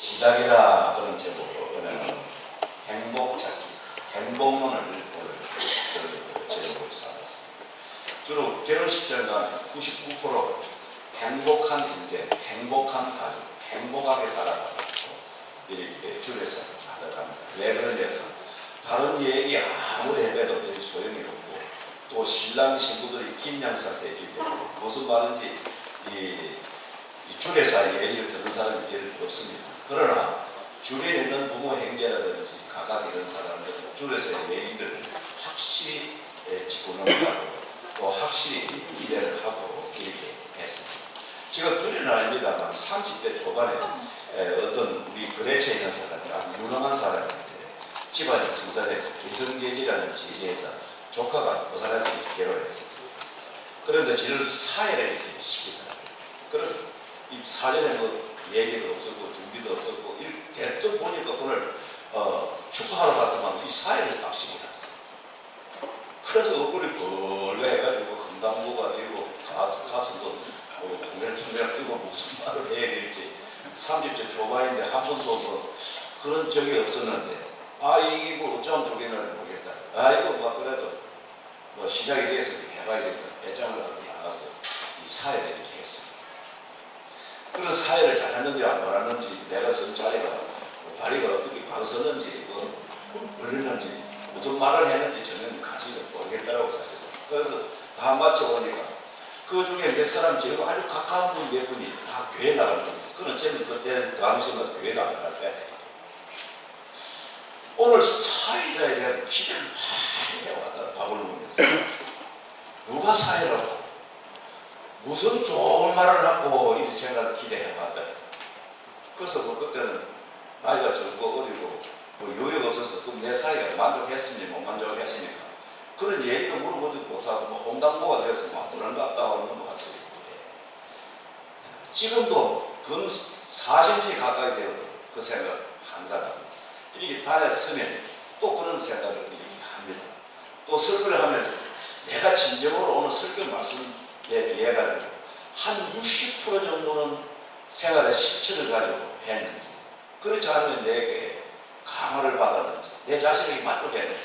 시작이라 그런 제목으로 오늘은 행복 찾기, 행복론을 오늘 제목으로 삼았습니다. 주로 결혼식 전간 99% 행복한 인생, 행복한 가족, 행복하게 살아가고 이렇게 줄여서 하더랍니다. 왜 그러냐면 다른 얘기 아무리 해도 별 소용이 없고 또 신랑 신부들이 있기 때문에 무슨 말인지 이, 이 줄에서 얘기를 듣는 사람이 별 없습니다. 그러나 줄에 있는 부모 행제라든지 각각 이런 사람들은 줄에서 얘기를 확실히 예, 짚고 넘어가고 또 확실히 이해를 하고 이렇게 했습니다. 제가 줄에는 아닙니다만 30대 초반에 에, 어떤 우리 거래처에 있는 사람이 아주 유능한 사람인데 집안이 중단해서 기성제지라는 제지에서 조카가 부산에서 결혼했어요. 그런데 저를 사회를 이렇게 시키더라고요. 그래서 이 사전에 뭐 얘기도 없었고 준비도 없었고 이렇게 또 보니까 그걸 어, 축하하러 갔더만 이 사회를 딱 시켜놨어요. 그래서 얼굴이 벌게 해가지고 금당무가 되고 가수도 뭐 통렬통렬 뛰고 무슨 말을 해야 될지 30대 초반인데 한 번도 뭐 그런 적이 없었는데 아뭐 어쩌면 좋겠나를 모르겠다. 아 이거 뭐 그래도 뭐 시작이 돼서 해봐야겠다. 배짱을 하고 나가서 이 사회를. 그런 사회를 잘했는지 안 잘했는지 내가 쓴 자리가 뭐 다리가 어떻게 방섰는지 뭐 걸렸는지 무슨 말을 했는지 저는 가지를 모르겠다라고 사실상 그래서 다 맞춰보니까 그 중에 몇 사람 제가 아주 가까운 분 몇 분이 다 교회 나가는 분 그는 저는 그때 당시만 교회도 안 나갈 때 오늘 사회자에 대한 기대를 많이 해왔다 밥을 먹으면서 누가 사회라고 무슨 좋은 말을 하고 이 생각을 기대해봤다. 그래서 뭐 그때는 나이가 적고 어리고 뭐 여유가 없어서 그럼 내 사이가 만족했습니까 못 만족했습니까 그런 얘기도 물어보지도 못하고 뭐 홍당무가 되어서 막 도는 갔다 오는 넘어갔어요 지금도 근 40년이 가까이 되어도 그 생각 항상 합니다 이렇게 서면 또 그런 생각을 합니다. 또 설교를 하면서 내가 진정으로 오늘 설교 말씀에 비해 가지고 한 60% 정도는 생활의 실천을 가지고 했는지 그렇지 않으면 내게 강화를 받았는지 내 자신에게 만족했는지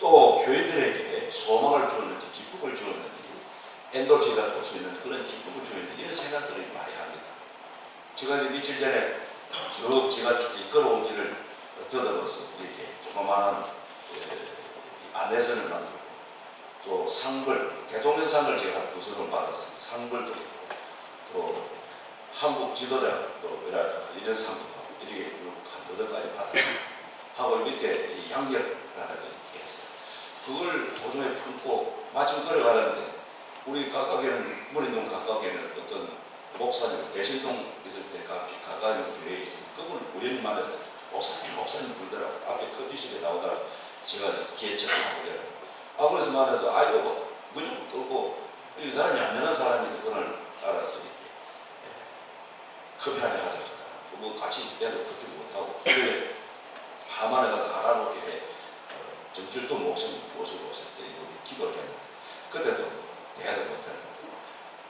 또 교인들에게 소망을 주었는지 기쁨을 주었는지 엔돌핀을 볼수 있는 그런 기쁨을 주었는지 이런 생각들을 많이 합니다. 제가 이제 며칠 전에 쭉 제가 이끌어온 길을 더듬어서 이렇게 조그마한 안내선을 만들고 또 상벌, 대통령상을 제가 두 손을 받았습니다. 상벌도 있고 또 한국 지도자 또 이런 상도 이렇게 여덟 가지 받았습니다. 하고 밑에 양력라는 게 있어요. 그걸 보존에 품고 마침 걸어가는데 우리 각각에는 머리동 각각에는 어떤 목사님 대신동 있을 때 각, 가까이 교회에 있습니다. 그분을 우연히 만났어요. 목사님 목사님 불더라고 앞에 커피숍에 나오다가 제가 기회처럼 하고 그래요. 아 그래서 만나서 아이고 뭐, 무조건 끌고 이 사람이 안 되는 사람이 그걸 예. 커피 한잔 하자 뭐 같이 때도 커피 못하고 그래. 하만에 가서 어, 정길도 목사님 모시고 오실 때 이거 기도를 했는데 그때도 대화도 못하는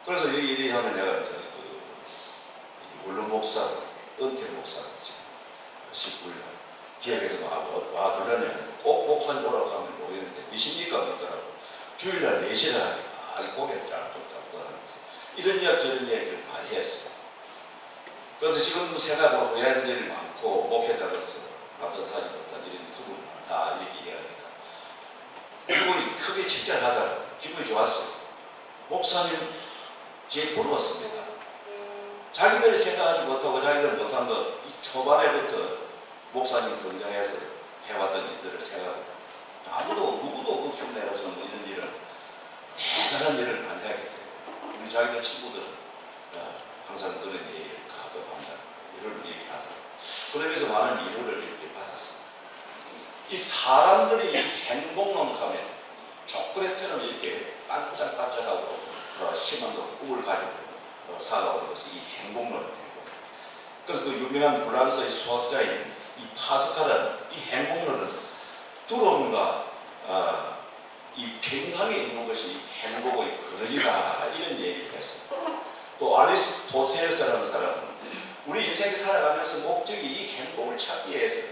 그래서 이 일이 하면 내가 이제 그 원로 목사 은퇴 목사 19일 기억해서 와, 와주려면 꼭 목사님 오라고 하면 모르겠는데 미십니까 묻더라고 주일날 4시를 하니까 아, 고개를 짤뚝짤뚝 하면서 이런 이야기 저런 이야기를 많이 했어요. 그래서 지금 생각하고 후회하는 일이 많고 목회자로서 어떤 사람이 어떤 이런 두분 다 이렇게 이야기합니다. 그분이 크게 칭찬하다 기분이 좋았어요. 목사님 제 부러웠습니다. 자기들이 생각하지 못하고 자기들 못한 것 초반에부터 목사님 등장해서 해왔던 일들을 생각합니다. 아무도 누구도 그 흉내로서 뭐 이런 일을 대단한 일을 하게 돼요. 우리 자기들 친구들은 어, 항상 그런 얘기를 가끔 합니다. 이를 얘기하더라고요. 그러면서 많은 이유를 이렇게 받았습니다. 이 사람들이 행복론 하면 초콜릿처럼 이렇게 반짝반짝하고 어, 희망과 꿈을 가지고 어, 살아오는 것이 이 행복론입니다. 그래서 그 유명한 프랑스의 수학자인 이 파스칼은 이 행복론은 두려움과 어, 이 평강에 있는 것이 행복의 근원이다 이런 얘기를 했습니다. 또 아리스토텔스라는 사람은 우리 인생에 살아가면서 목적이 이 행복을 찾기 위해서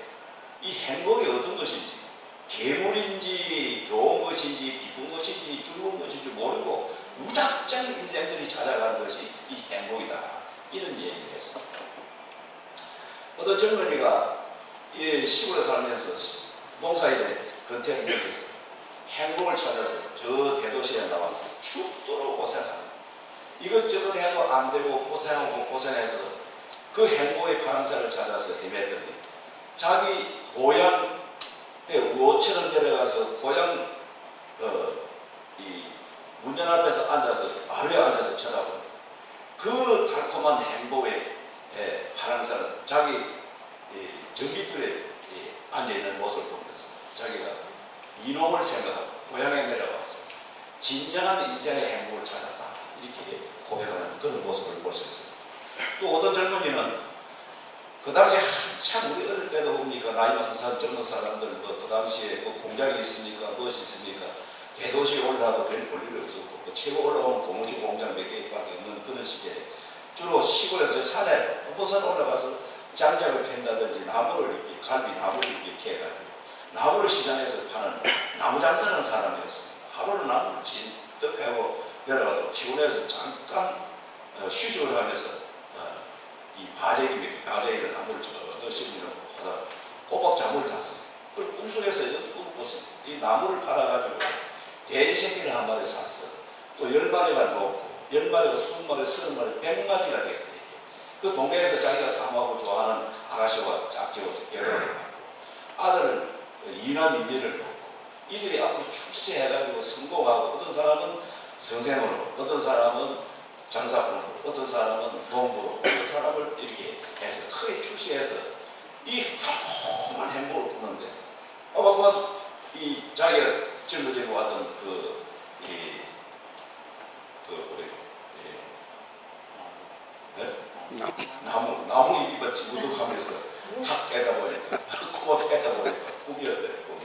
이 행복이 어떤 것인지 괴물인지 좋은 것인지 기쁜 것인지 즐거운 것인지 모르고 무작정 인생들이 찾아가는 것이 이 행복이다. 이런 얘기를 했습니다. 어떤 젊은이가 이 시골에 살면서 농사일에 근태를 겪어서 행복을 찾아서 저 대도시에 나와서 죽도록 고생합니다. 이것저것 해도 안 되고 고생하고 고생해서 그 행복의 파랑새를 찾아서 헤맸더니 자기 고향에 우호처럼 내려가서 고향 어, 이 문전 앞에서 앉아서 마루에 앉아서 쳐다보는 그 달콤한 행복의 예, 파랑새는 자기 이 전기줄에 이 앉아있는 모습을 보면서 자기가 이놈을 생각하고 고향에 내려와서 진정한 인생의 행복을 찾았다 이렇게 고백하는 그런 모습을 볼 수 있습니다. 또 어떤 젊은이는 그 당시 한참 우리 어릴 때도 봅니까 나이 많은 사람 젊은 사람들 뭐 그 당시에 뭐 공장이 있습니까 무엇이 있습니까 대도시에 올라가도 별 볼일이 없었고 그 최고 올라오면 고무신 공장 몇 개밖에 없는 그런 시기에 주로 시골에서 산에 후보산 올라가서 장작을 팬다든지 나무를 이렇게 갈비 나무를 이렇게 캐가지고 나무를 시장에서 파는 나무 장사하는 사람이었습니다. 하루는 나무를 진득하고 내려가서 피곤해서 잠깐 어, 휴식을 하면서 어, 이 바제기 바제기를 나무를 저저 심으려고 하다 꼬박 잠을 잤어요. 그 꿈속에서 이런 꿈을 꿨어요. 이 나무를 팔아가지고 돼지 새끼를 한 마리 샀어. 또열 마리가 놓고 열 마리가 스무 마리, 서른 마리, 백 마리가 됐어요. 그 동네에서 자기가 사모하고 좋아하는 아가씨와 짝지어서 결혼을 하고 아들을 이남 이녀를 놓고 이들이 앞으로 출세해가지고 성공하고 어떤 사람은 선생으로 어떤 사람은 장사꾼으로 어떤 사람은 농부로 어떤 사람을 이렇게 해서 크게 출세해서 이 달콤한 행복을 꾸는데 어마어마한 이 자기가 짊어지고 왔던 그, 이, 그, 우리, 이, 네? 나무, 나무 잎이 지구덕하면서 탁 깨다 보니까, 코가 깨다 보니까 꿈이었대요, 꿈.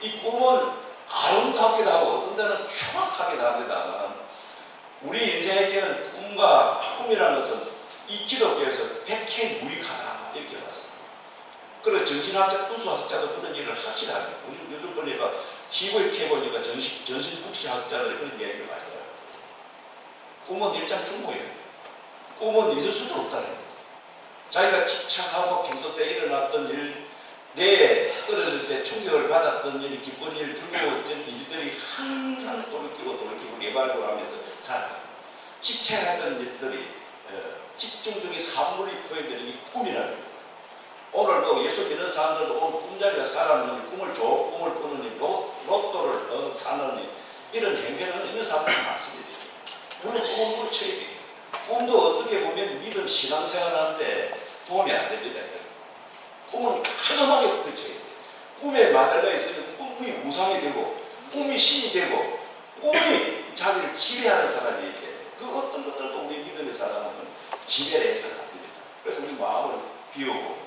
이 꿈은 아름답기도 하고 어떤 때는 흉악하기도 합니다만 우리 인생에게는 꿈과 꿈이라는 것은 이 기독교에서 백해 무익하다 이렇게 봤습니다. 그래서 정신학자, 분수학자도 그런 얘기를 확실하게 요즘, 요즘 보니까 TV에 켜보니까 정신, 정신국시학자들이 그런 얘기를 많이 해요. 꿈은 일장 중국이에요. 꿈은 있을 수도 없다는 거예요. 자기가 집착하고 평소 때 일어났던 일, 내 어렸을 때 충격을 받았던 일, 기쁜 일, 즐거웠던 일들이 항상 돌이키고 돌이키고 내발굴 하면서 살아가요. 집착하던 일들이 어, 집중적인 산물이 표현되는 이 꿈이라는 거예요. 오늘 또 예수 믿는 사람들도 오늘 꿈자리가 사람은 꿈을 좋은 꿈을 꾸는 일, 로, 로또를 어, 사는 일, 이런 행변을 있는 사람들이 많습니다. 꿈을 고쳐야 돼요. 꿈도 어떻게 보면 믿음 신앙생활 하는데 도움이 안 됩니다. 꿈은 고쳐야 돼요. 꿈에 마다가 있으면 꿈이 우상이 되고 꿈이 신이 되고 꿈이 자기를 지배하는 사람이 있게 그 어떤 것들도 우리 믿음의 사람은 지배를 해서는 안 됩니다. 그래서 우리 마음을 비우고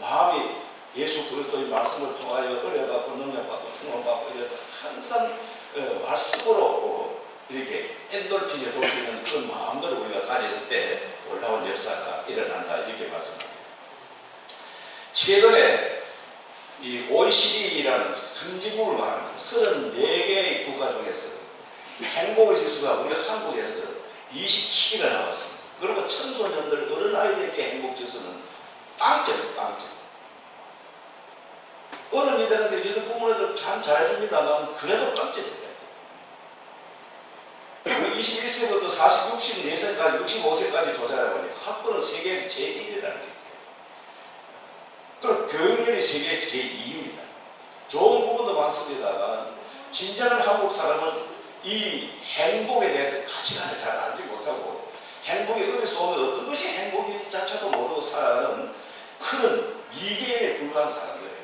마음이 예수 그리스도의 말씀을 통하여 어려갖고 능력받고 충원받고 이래서 항상 어, 말씀으로 어, 이렇게 엔돌핀에 돌리는 그런 마음들을 우리가 가졌을 때 놀라운 역사가 일어난다 이렇게 봤습니다. 최근에 이 OECD라는 선진국을 말하는 34개의 국가 중에서 행복의 지수가 우리 한국에서 27위가 나왔습니다. 그리고 청소년들 어른 아이들에게 행복 지수는 빵점이에요, 빵점. 어른이 되는데 요즘 부모님들 참 잘해줍니다만 그래도 빵점이에요. 21세부터 40, 64세까지, 65세까지 조사해 보니까 학번은 세계에서 제1위라는 거예요. 그럼 교육열이 세계에서 제2위입니다. 좋은 부분도 많습니다만 진정한 한국 사람은 이 행복에 대해서 가치관을 잘 알지 못하고 행복이 어디서 오면 어떤 것이 행복이 자체도 모르고 살아가는 그런 미개에 불과한 사람들에게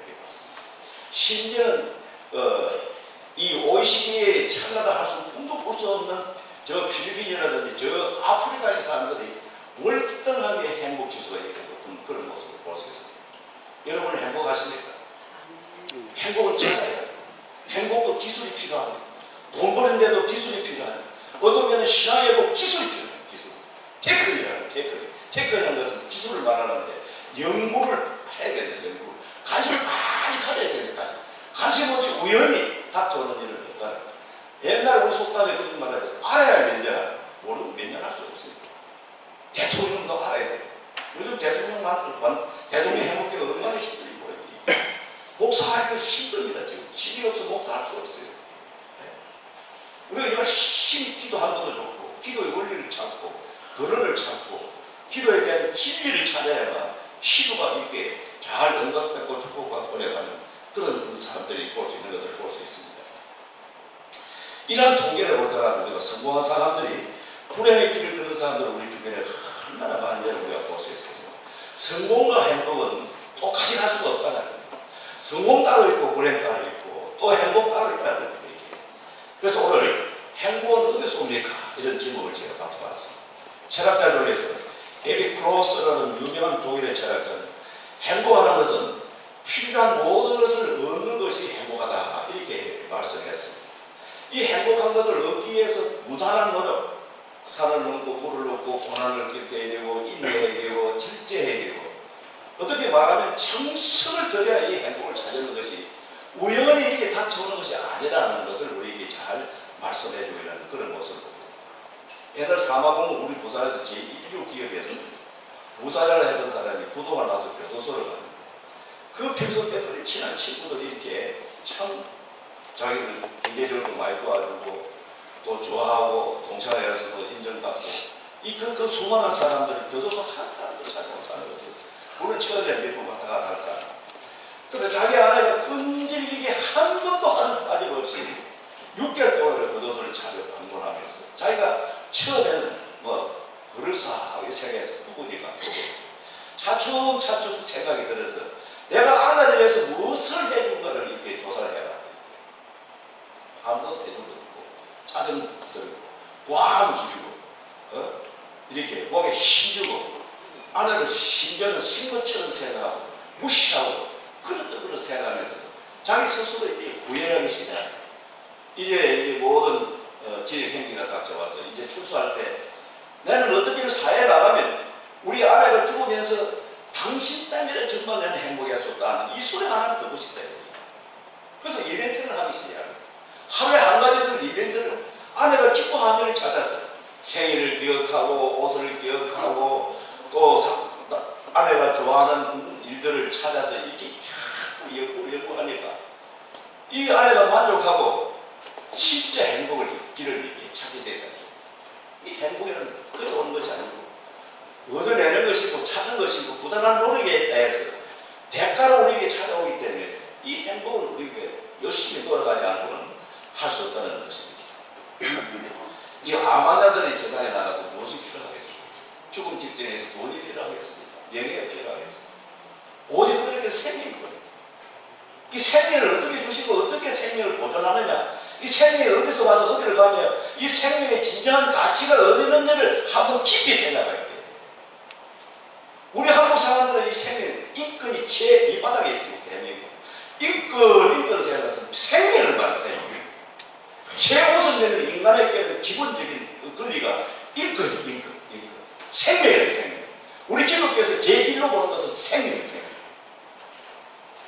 심지어는 어, 이 OECD에 참가를 할 수 꿈도 볼 수 없는 저 필리핀이라든지 저 아프리카의 사람들이 월등하게 행복 지수가 이렇게 높은 그런 모습을 볼 수 있습니다. 여러분 행복하십니까? 행복을 찾아야. 행복도 기술이 필요합니다. 돈 버는데도 기술이 필요합니다. 어떤 면은 신앙에도 기술이. 기 술. 테크닉이라는 테크닉. 테크라는 것은 기술을 말하는데 연구를 해야 된다. 연구. 관심을 많이 가져야 됩니다. 관심 없이 우연히 닥쳐오는 일을 했다. 옛날 우리 속담에 그런 말을 해서 알아야 몇 년, 모르면 몇년할수 없어요. 대통령도 알아야 돼요. 요즘 대통령 만, 만 대통령 해먹기가 얼마나 모르겠 목사하기가 힘듭니다. 지금 힘이 없어 목사할 수 없어요. 네. 우리가 열심히 기도하는 좋고 기도의 원리를 찾고 근원을 찾고 기도에 대한 진리를 찾아야만 기도가 있게 잘 응답되고 축복받고 오래가는 그런 사람들이 볼 수 있는 것을 볼 수 있습니다. 이러한 통계를 보다가 우리가 성공한 사람들이 불행의 길을 걷는 사람들은 우리 주변에 얼마나 많은지를 우리가 볼 수 있습니다. 성공과 행복은 똑같이 갈 수가 없다는 겁니다. 성공 따로 있고 불행 따로 있고 또 행복 따로 있다는 겁니다. 그래서 오늘 행복은 어디서 옵니까? 이런 질문을 제가 받아봤습니다. 철학자 중에서 에리 크로스라는 유명한 독일의 철학자는 행복하는 것은 필요한 모든 것을 얻는 것이 행복하다 이렇게 말씀했습니다. 이 행복한 것을 얻기 위해서 무단한 노력, 산을 넘고 물을 넘고 고난을 겪게 되고 인내해야 되고 절제해야 되고 어떻게 말하면 정성을 들여야 이 행복을 찾는 것이 우연히 이렇게 닥쳐오는 것이 아니라는 것을 우리에게 잘 말씀해주고 있는 그런 모습입니다. 옛날 사마공은 우리 부산에서 제1류 기업에서 부자를 했던 사람이 부도가 나서 교도소를 갑니다. 그 평소 때문에 친한 친구들이 이렇게 참 자기를 경제적으로 많이 도와주고 또 좋아하고 동창회에서도 인정받고 이그 그 수많은 사람들이 교도소 한 사람도 찾아온 사람이 없어요. 물론 처제 몇번 왔다 갔다 할 사람. 근데 자기 아내가 끈질기게 한 번도 하는 빠짐없이 6개월 동안을 교도소를 찾아 방문하면서 자기가 처음에는 뭐 그럴싸하게 생각해서 누구니까 차츰차츰 생각이 들어서 내가 아내를 위해서 무엇을 해준 가를 이렇게 조사를 해라. 아무것도 해준 거 없고 짜증 쓰고 꽝 죽이고 어? 이렇게 목에 힘주고 아내를 심지어는 신것처럼 생각하고 무시하고 그런 뜻으로 생각하면서 자기 스스로 이렇게 구애하기 시작 이제 모든 어, 지역 행기가 닥쳐와서 이제 출소할 때 나는 어떻게 사회에 나가면 우리 아내가 죽으면서 당신 때문에 정말 나는 행복할 수 없다는 이 소리 하나를 듣고 싶다. 그래서 이벤트를 하기 시작합니다. 하루에 한 가지에서 이벤트를 아내가 기뻐하는 일을 찾았어. 생일을 기억하고 옷을 기억하고 또 사, 아내가 좋아하는 일들을 찾아서 이렇게 자꾸 연구 연구하니까 이 아내가 만족하고 진짜 행복을 길을 이렇게 찾게 되다. 이 행복에는 끌어오는 것이 아니고 얻어내는 것이고 찾는 것이고 부단한 노력에 대해서 대가로 우리에게 찾아오기 때문에 이 행복을 우리에게 열심히 돌아가지 않고는 할 수 없다는 것입니다. 이 암환자들이 세상에 나가서 무엇이 필요하겠습니까? 죽음 직전에서 돈이 필요하겠습니까? 명예가 필요하겠습니까? 오직 그들에게 생명이 필요합니다. 이 생명을 어떻게 주시고 어떻게 생명을 보존하느냐 이 생명이 어디서 와서 어디를 가며 이 생명의 진정한 가치가 어디 있는지를 한번 깊이 생각해야 돼요. 우리 한국 사람들은 이 생명, 인권이 최 밑바닥에 있습니다. 대한민국. 인권, 인권 생각해서 생명을 말하는 생명. 최우선 되는 인간에게는 기본적인 그 권리가 인권이 인권, 인권. 생명이에요, 생명. 우리 기독교에서 제1로 보는 것은 생명이에요, 생명.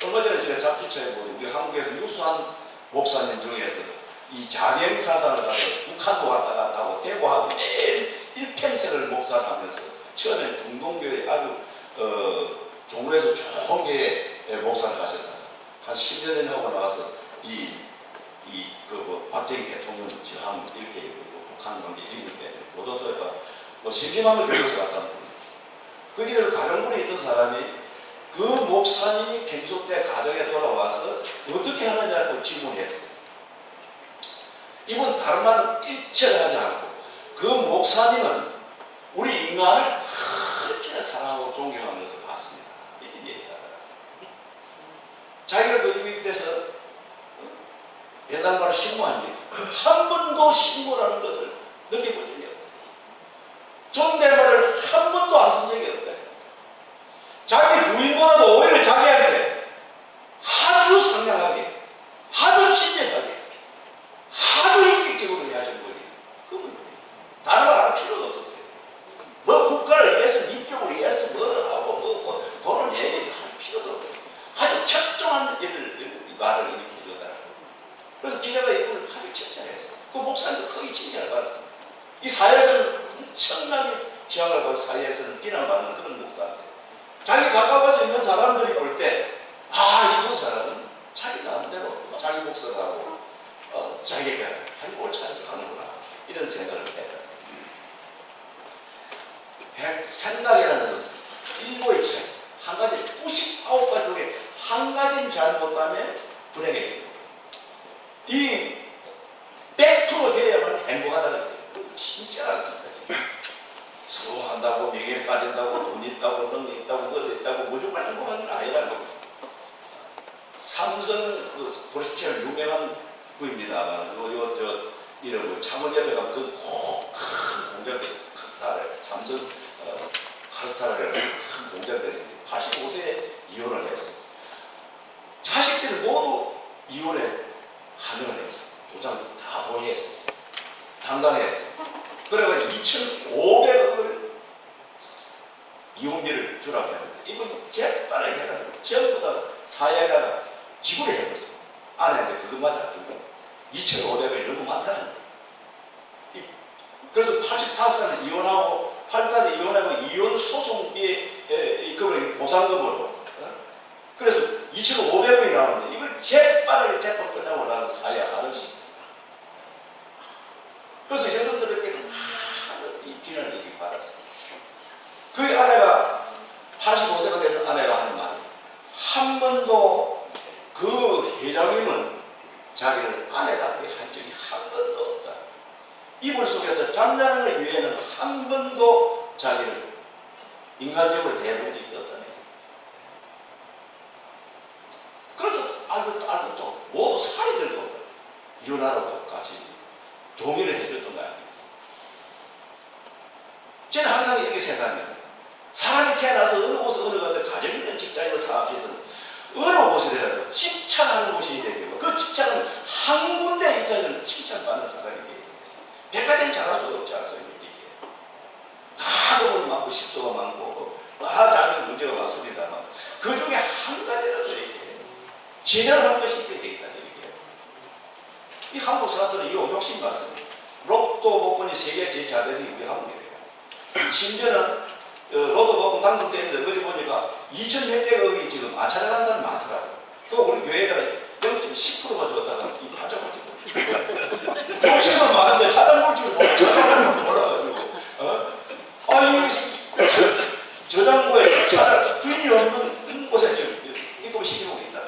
얼마 전에 제가 잡지처에 보니 우리 한국에서 유수한 목사님 중에서 이 자경 사상을 가지고 북한도 왔다 갔다 하고 대구하고 매일 일평생을 목사하면서 처음에 중동교회 아주 어, 종로에서 좋은 교회 목사를 하셨다. 한 10여 년 하고 나와서 이, 이, 그, 뭐, 박정희 대통령 저항, 이렇게, 뭐 북한 관계, 이렇게, 보도서에가 뭐, 심심함을 교육을 갔다는 겁니다. 그 집에서 가정부에 있던 사람이 그 목사님이 평소 때 가정에 돌아와서 어떻게 하느냐고 질문했어요. 이분 다른 말은 일체를 하지 않고 그 목사님은 우리 인간을 그렇게 사랑하고 존경하면서 봤습니다. 자기가 그 밑에서 옛날 말로 신고합니다. 한 번도 신고라는 것을 느껴본 적이 없다. 존댓말을 한 번도 안 쓴 적이 없다. 자기 부인보다도 오히려 자기한테 아주 상냥하게, 아주 친절하게, 아주 인격적으로 하신 분이 그분이 다른 말 할 필요가 없었어요. 뭐 국가를 위해서 민족을 거의 칭찬을 받았습니다. 이 사회에서는 엄청나게 지향을 받고 사회에서는 비난받는 그런 목사인데 자기 가까워서 있는 사람들이 볼 때 아, 이런 사람은 자기 나름대로 자기 목사라고 어, 자기가 행복을 찾아서 가는구나 이런 생각을 해요. 백- 생각이라는 것은 일보의 차이 한 가지 99가지 중에 한 가지는 잘못하면 불행해집니다. 이 100% 돼야만 행복하다는 거예요. 진짜 않습니다. 성공한다고 명예 가진다고 돈 있다고 능 있다고 뭐 있다고 무조건 행복한 건 아니라는 겁니다. 삼성 그 보시처럼 유명한 부입니다만 요저 이런 뭐 창원 옆에 가면 그큰 공장이 있어요. 카타르 삼성 어, 카타르라는 큰 공장들이 있는데 85세에 이혼을 했어요. 자식들 모두 이혼에 한명을 했어요. 도장 다 동의했어요. 당당했어요. 그래가지고 2,500억을 이혼비를 주라고 했는데 이분 재빠르게 해가지고 전부 다 사회에다가 기부를 해버렸어요. 아내한테 그것만 다 주고 2,500억이 너무 많다는 거예요. 이- 그래서 85살에 이혼하고 88살에 이혼하고 이혼 소송비에 에, 이 그걸 보상금으로 어? 그래서 2,500원이 나오는데 이걸 재빠르게 재판 끝나고 나서 사회 아르시 그래서 여성들에게는 비난을 이렇게 받았어요. 그 아내가 85세가 된 아내가 하는 말이 한 번도 그 회장님은 자기를 아내답게 한 적이 한 번도 없다. 이불 속에서 잠자는 것 외에는 한 번도 자기를 인간적으로 대해본 적이 없다네. 그래서 아들, 아들도 모두 살이 들고 이혼하라고 같이 동의를 아닙니까? 저는 항상 이렇게 생각합니다. 사람이 태어나서 어느 곳에 곳에 가정이든 직장이든 사업이든 어느 곳이라도 칭찬하는 곳이 되고 그 칭찬은 한 군데 있어야 칭찬받는 사람이 되고 백화점 잘할 수가 없지 않습니까? 다 보면 많고 십소가 많고 다 자기 문제가 많습니다만 그 중에 한 가지라도 이렇게 제대로 한 것이 있어야 되겠다는 얘기예요. 이 한국 사람들은 이 욕심 많습니다. 로또 복권이 세계 게 우리 한국이에요. 심지어는 어, 로또 복권 당첨되는데 어디 보니까 2,100억이 지금 안 찾아가는 사람이 많더라고요. 또 우리 교회가 0.10%만 줬다가 이 반짝반짝 욕심은 많은데 찾아볼 줄 몰라가지고. 어? 아니, 저- 저장고에 찾아, 주인이 없는 곳에 지금 입금 시키고 있다.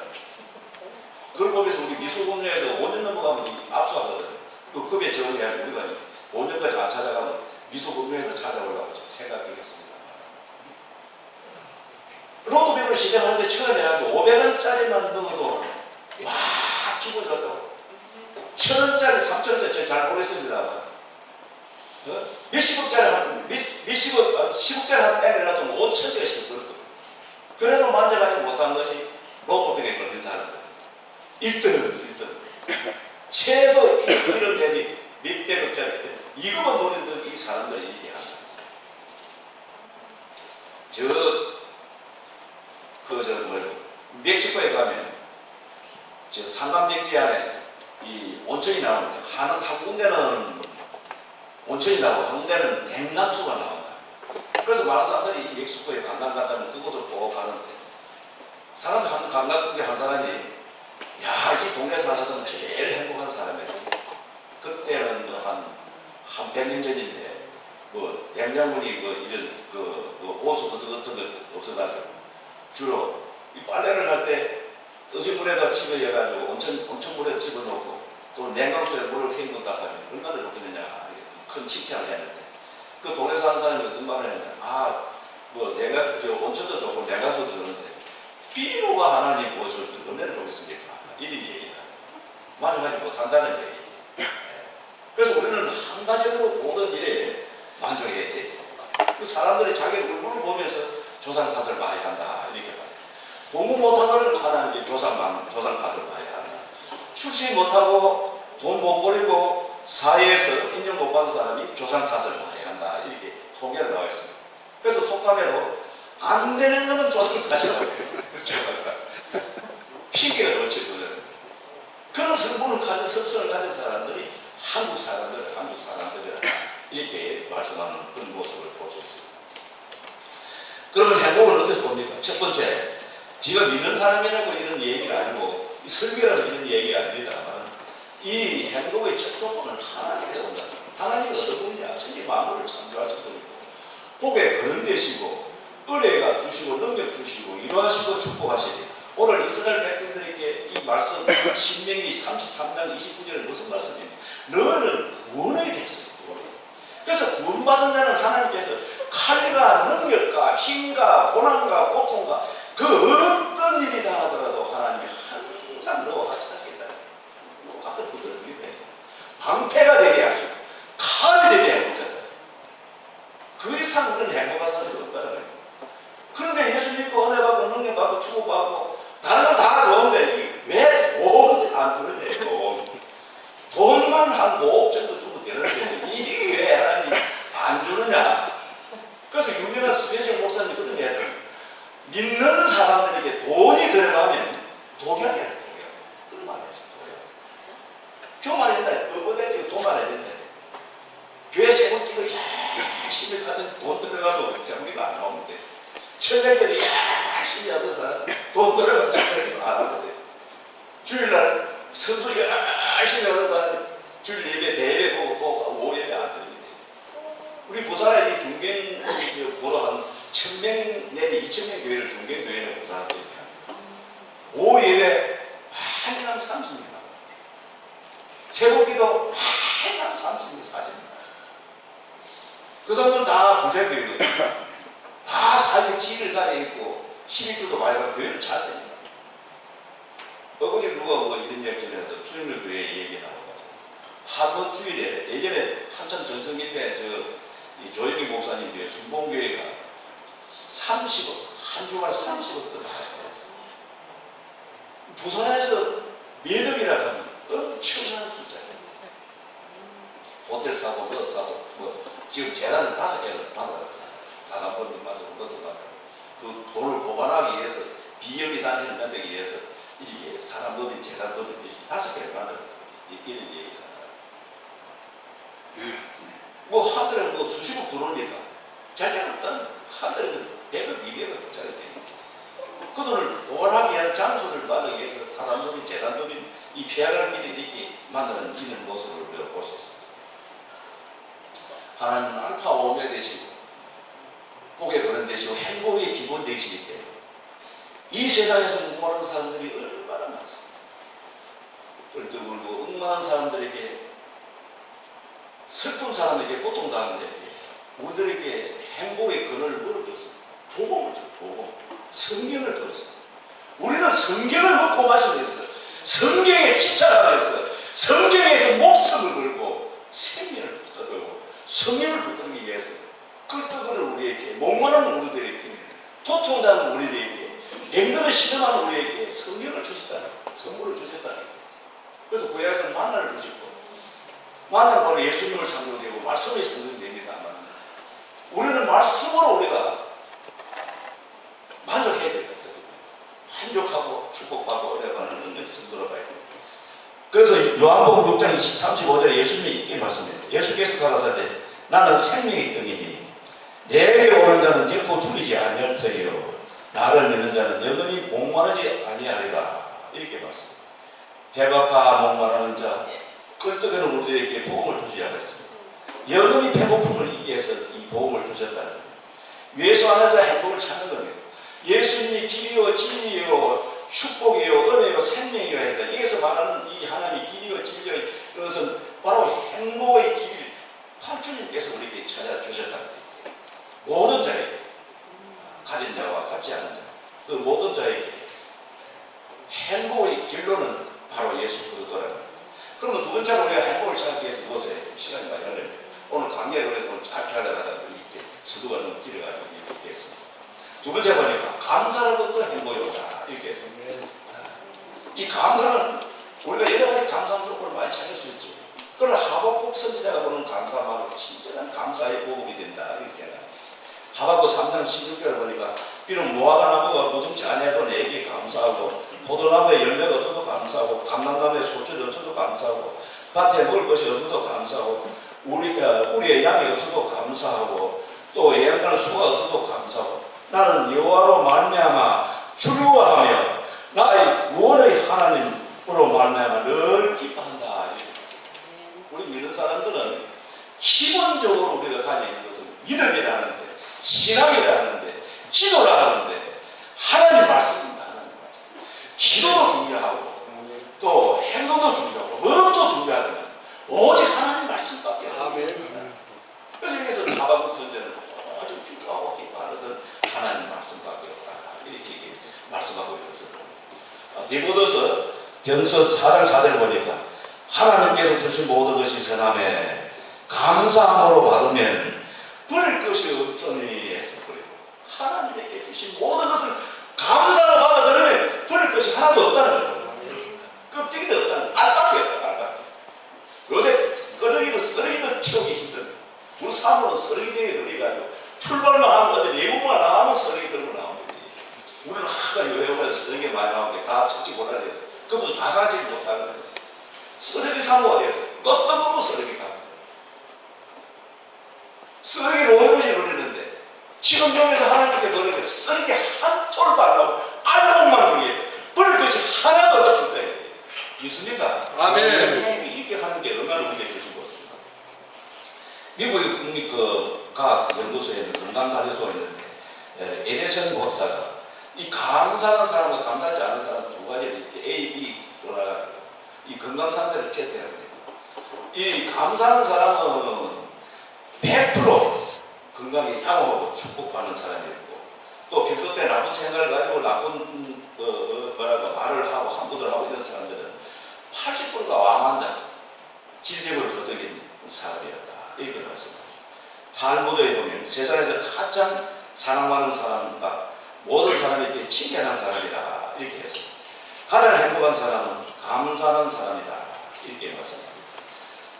그걸 보면서 우리 미술공장에서 5년 넘어가면 이 압수하거든. 그 급여 지원해야지 우리가 5년까지 안 찾아가면 미술공장에서 찾아오려고 지금 생각하겠습니다. 로또백을 시작하는데 처음에 하고 500원짜리만 넣어도 와 기분 좋다고. 천 원짜리, 삼천 원짜리 제가 잘 모르겠습니다만 어? 몇십억짜리 한 몇, 몇십억, 어, 십억짜리 한 땡이라도 오천짜리씩 들었거든. 그래도 만져가지 못한 것이 로또백에 걸린 사람들. 1등, 1등. 최고 1등 되니 몇백억짜리. 이거만 노리던 이 사람들이 이렇게 한다. 저, 그, 저, 뭐예요. 멕시코에 가면, 저 산간백지 안에 이 온천이 나오는데, 한, 한 군데는 온천이 나오고, 한 군데는 냉각수가 나온다. 그래서 많은 사람들이 이 멕시코에 관광 간다면 그곳을 보고 가는데, 사람들 한, 관광객 한 사람이, 야, 이 동네 살아서는 제일 행복한 사람이야. 그때는 뭐 한, 한 100년 전인데, 뭐, 냉장고니, 그, 이런, 그, 뭐, 온수 거 같은 거 없어가지고, 주로, 이 빨래를 할 때, 뜨신 물에다 집어여가지고, 온천, 온천물에 집어넣고, 또 냉각수에 물을 헹군다 하면 얼마나 좋겠느냐, 큰 칭찬을 했는데, 그 동네 사는 사람이 어떤 말을 했냐, 아, 뭐, 냉각, 저, 온천도 좋고, 냉각수도 좋은데, 비누가 하나님 보여줄 때 얼마나 좋겠습니까? 이런 얘기다. 만족하지 못한다는 얘기. 그래서 우리는 한 가지로 모든 일에 만족해야 돼. 그 사람들이 자기 얼굴을 보면서 조상 탓을 많이 한다. 이렇게 봐요. 공부 걸 하나님 조상만, 조상 탓을 많이 한다. 출시 못하고 돈 못 벌이고 사회에서 인정 못 받은 사람이 조상 탓을 많이 한다. 이렇게 통계가 나와 있습니다. 그래서 속담에도 안 되는 거는 조상 탓이라고 해요. 그렇죠? 핑계가 놓치거든. 그런 성분을 가진 습성을 가진 사람들이 한국 사람들, 한국 이렇게 말씀하는 그런 모습을 볼 수 있습니다. 그러면 행복을 어디서 봅니까? 첫 번째, 지가 믿는 사람이라고 이런 얘기가 아니고 설교라서 이런 얘기가 아닙니다만 이 행복의 첫 조건은 하나님에 온다. 하나님이 어떤 분이냐? 천지 만물을 창조하신 분이고 복에 거는 되시고 은혜가 주시고 능력 주시고 이러하시고 축복하시니 오늘 이스라엘 백성들에게 이 말씀 신명기 33장 29절에 무슨 말씀이냐? 너는 구원의 백성 그래서 구원받은 자는 하나님께서 칼과 능력과 힘과 고난과 고통과 그 어떤 일이 당하더라도 하나님이 항상 너와 같이 하시겠다. 너 같은 주게 돼. 방패가 되게 하시고 칼이 되게 해보자. 그 이상 우리는 행복한 사람이 없다는 거예요. 그런데 예수 믿고 은혜 받고 능력 받고 축복 받고 다른 건 다 좋은데 왜 돈안 돈. 돈만 한 5억 정도 주면 되는데 왜 하나님 안 주느냐. 그래서 유명한 스페셜 목사님 그런 얘기를. 믿는 사람들에게 돈이 들어가면 독약이라고 해요. 그런 말을 했어요. 독약. 교만했나? 어버대지고 도만했는데 교회 세금기도 열심히 가든 돈 들어가도 세금기가 안 나오는데 천장들이 열심히 하면서 돈 들어가도 세금기가 안 나오는데 주일날 선수 열심히 하면서 주일 예배 내배 보고 또 오예배 안 드립니다. 우리 부산에 이 중견 그 보러 한 천명 내지 이천명 교회를 중견 교회를 부산에 오 예배 한시간 30명 새벽기도 한시간 30명 40명 그 사람들은 다 부자교회거든요 다 사회 지를 가져 있고 11주도 많이 가고 교회를 잘 다닙니다 어거지 누가 뭐 이런 이야기 전해서 수영률 교회 얘기 나와가지고 한번 주일에 예전에 한참 전성기 때저 이 조영희 목사님 교회 순봉교회가 30억, 한 주간 30억 들어가요. 부산에서 매덕이라 하면 엄청난 숫자예요. 호텔 사고, 뭐 사고, 뭐, 지금 재단을 다섯 개를 만들었잖아요. 사단법인 만들고, 무엇을 만들고. 그 돈을 보관하기 위해서, 비영리 단체를 만들기 위해서, 이게 사단법인, 재단 법인, 다섯 개를 만들었다. 이런 얘기를 하잖아요. 뭐 하늘에 뭐 수십억 들어오니까 자기가 없다는 하늘에는 100억, 200억 짜리 되니까 그 돈을 보관하기 위한 장소를 만들기 위해서 사단법인, 재단법인 이 피해가는 길이 이렇게 만드는 이런 모습을 우리가 볼수 있습니다. 하나님은 알파 오메 되시고 복의 근원 되시고 행복의 기본 되시기 때문에 이 세상에서 목마른 사람들이 얼마나 많습니다. 얼뜨 울고 엉망한 사람들에게 슬픈 사람에게 고통당하는 자에게 우리들에게 행복의 근원을 물어줬어. 복음을 줘, 복음. 성경을 줬어. 우리는 성경을 먹고 마시면서 성경에 집착하면서 성경에서 목숨을 걸고 생명을 붙들고 성령을 붙들기 위해서 그 떡을 우리에게 목마른 우리들에게 도통당하는 우리들에게 병들어 신음하는 우리에게 성령을 주셨다는 선물을 주셨다는 그래서 구약에서 만나를 주셨고 만나는 바로 예수님을 상징되고 말씀이 상징됩니다만 우리는 말씀으로 우리가 만족해야 되거든요. 만족하고 축복받고 은혜받는 능력이 봐야 됩니다. 그래서 요한복음 6장 35절에 예수님이 이렇게 말씀해요. 예수께서 가라사대 나는 생명의 떡이니 내게 오는 자는 결코 줄이지 아니할 터이요 나를 믿는 자는 영원히 목마르지 아니하리라 이렇게 말씀. 배고파 목마르는 자 끌떡이는 우리에게 복음을 주지 않았습니다. 영원히 배고픔을 이기 위해서 이 복음을 주셨다는 거예요. 예수 안에서 행복을 찾는 겁니다. 예수님이 길이요 진리요 축복이요 은혜요 생명이요 했다. 여기서 말하는 이 하나님이 길이요 진리요 이것은 바로 행복의 길 팔주님께서 우리에게 찾아주셨다. 모든 자에게 가진 자와 같지 않은 자, 그 모든 자에게 행복의 길로는 바로 예수 그리스도라는 그러면 두 번째로 우리가 행복을 찾기 위해서 무엇을 해요? 시간이 많이 걸려요. 오늘 강의에 그래서 오늘 짧게 하려다가 이렇게 수도가 너무 길어가지고 이렇게 했습니다. 두 번째 보니까 감사로부터 행복이 오다 이렇게 했습니다. 이 감사는 우리가 여러 가지 감사한 것을 많이 찾을 수 있죠. 그러나 하박국 선지자가 보는 감사만은 진정한 감사의 보급이 된다 이렇게. 하박국 3장 16절을 보니까 이런 무화과 나무가 무성치 아니하고 내게 감사하고 포도나무에 열매가 없어도 감사하고 감람나무에 소출이 없어도 감사하고 밭에 먹을 것이 없어도 감사하고 우리, 어, 우리의 양이 없어도 감사하고 또 예약하는 수가 없어도 감사하고 나는 여호와로 말미암아 즐거워하며 나의 구원의 하나님으로 말미암아 늘 기뻐한다. 우리 믿는 사람들은 기본적으로 우리가 가지고 있는 것은 믿음이라는데 신앙이라는데 기도라는데 하나님 말씀입니다. 하나님 말씀. 기도도 중요하고 또 행동도 중요하고 노력도 중요하지만 오직 하나님 말씀밖에 없습니다. 그래서 여기서 가방 선제는 아주 중요하고 있어요. 디모데서 전서 4장 4절 보니까 하나님께서 주신 모든 것이 선함에 감사함으로 받으면 버릴 것이 없으니 해서 그래요. 하나님에게 주신 모든 것을 감사로 받아 들으면 버릴 것이 하나도 없다는 거예요. 껍데기도 없다는. 알밖에 없다, 알밖에. 요새 끄덕이도 쓰레기도 치우기 힘든 우리 사람은 쓰레기대에 걸려가지고 출발만 하면 어디 외국만 나가면 쓰레기 들고 나오는 거지. 우리는 하가 여행을 쓰레기 많이 나오는 게다 찾지 못하려 그것도 다 가지 못하는 거예요. 쓰레기 사고가 돼서 껐다고 쓰레기 가. 쓰레기 로해보시 노리는데 지금 여기서 하나님께 노리는데 쓰레기 한 톨도 안 나오고 알몸만 중에 버릴 것이 하나도 없을 거예요. 믿습니까? 아멘. 이렇게 하는 게 얼마나 우리에게 주신 것입니까? 미국의 국립과학 연구소에 있는 건강관리소가 있는데 에, 에데슨 박사가 이 감사하는 사람과 감사하지 않은 사람 두 가지를 이렇게 A, B 돌아가지고 이 건강 상태를 채택합니다. 이 감사하는 사람은 100% 건강에 양호하고 축복받는 사람이고 또 평소 때 나쁜 생각을 가지고 나쁜 어, 어, 뭐라고 말을 하고 함부를 하고 이런 사람들은 80%가 왕한자 진정을 거두는 사람이었다 이렇게 말씀합니다. 탈무드에 보면 세상에서 가장 사랑받는 사람과 모든 사람에게 칭찬하는 사람이다 이렇게 했습니다. 가장 행복한 사람은 감사하는 사람이다 이렇게 말씀합니다.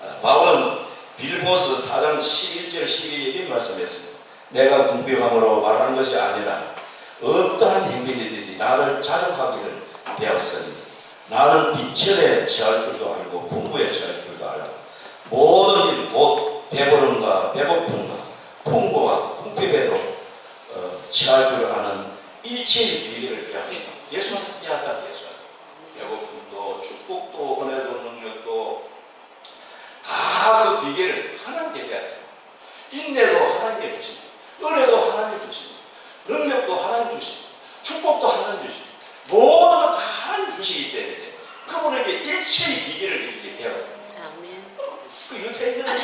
아, 바울은 빌보스 4장 11절 12절에 말씀했습니다. 내가 궁핍함으로 말하는 것이 아니라 어떠한 행민이든지 나를 자족하기를 배웠으니 나는 비철에 처할 줄도 알고 풍부에 처할 줄도 알고 모든 일, 곧 배부름과 배고픔과 풍부와 풍핍에도 어, 처할 줄 아는 일체의 비결을 배웠다. 예수는. 배고픔도 축복도 은혜도 능력도 다 그 비결을 하나님께 배워야 돼요. 인내도 하나님께 주십니다. 은혜도 하나님 주십니다. 능력도 하나님 주십니다. 축복도 하나님 주십니다. 모든 것 다 하나님 주시기 때문에 그분에게 일체의 비결을 이렇게 배워야 돼요. 아멘. 그 유태인들은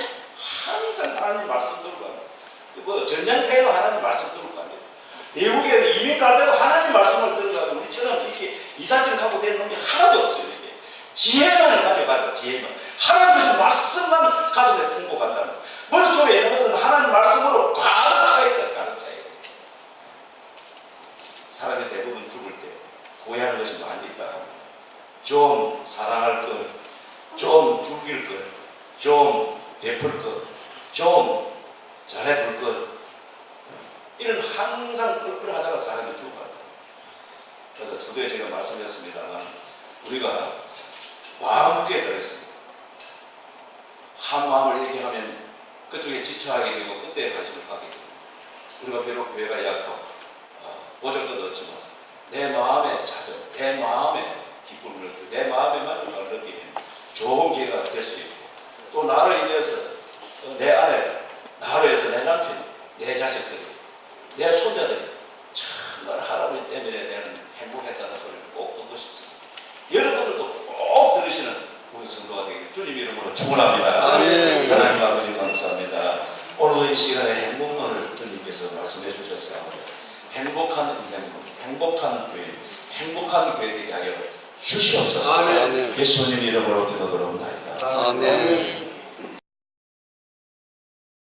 항상 하나님 말씀 들고 갑니다. 뭐 전쟁터에도 하나님 말씀 들고 갑니다. 외국에 이민 갈 때도 하나님 말씀을 들고 가고 우리처럼 이렇게 이사진 가고 되는 놈이 하나도 없어요. 이게 지혜만을 가져가다 지혜만 하나님의 말씀만 가슴에 품고 간다는 거예요. 머릿속에 있는 것은 하나님 말씀으로 가득 차 있다. 가득 차 있다. 사람이 대부분 죽을 때 고해하는 것이 많이 있다. 좀 사랑할 것, 좀 죽일 것, 좀 베풀 것, 좀 잘해볼 것. 이런 항상 그걸 하다가 사람이 죽어간다. 저도에 제가 말씀드렸습니다만 우리가 마음께 들었습니다. 한 마음을 얘기하면 그쪽에 지쳐하게 되고 그때에 관심을 갖게 됩니다. 우리가 비록 교회가 약하고 어, 보적도 없지만 내 마음의 자정, 내 마음의 기쁨을 내 만족감을 느끼면 좋은 기회가 될 수 있고 또 나를 인해서 어, 내 아내, 나로 해서 내 남편, 내 자식들이, 내 손자들이 정말 할아버지 때문에 행복했다는 소리를 꼭 듣고 싶습니다. 여러분들도 꼭 들으시는 우리 성도가 되기를 주님 이름으로 축원합니다. 아멘. 하나님 아버지 감사합니다. 오늘 이 시간에 행복론을 주님께서 말씀해 주셨사옵니다 행복한 인생론, 행복한 교회, 행복한 교회 되게 하여 주시옵소서. 아멘. 예수님 이름으로 기도 드립니다. 아멘.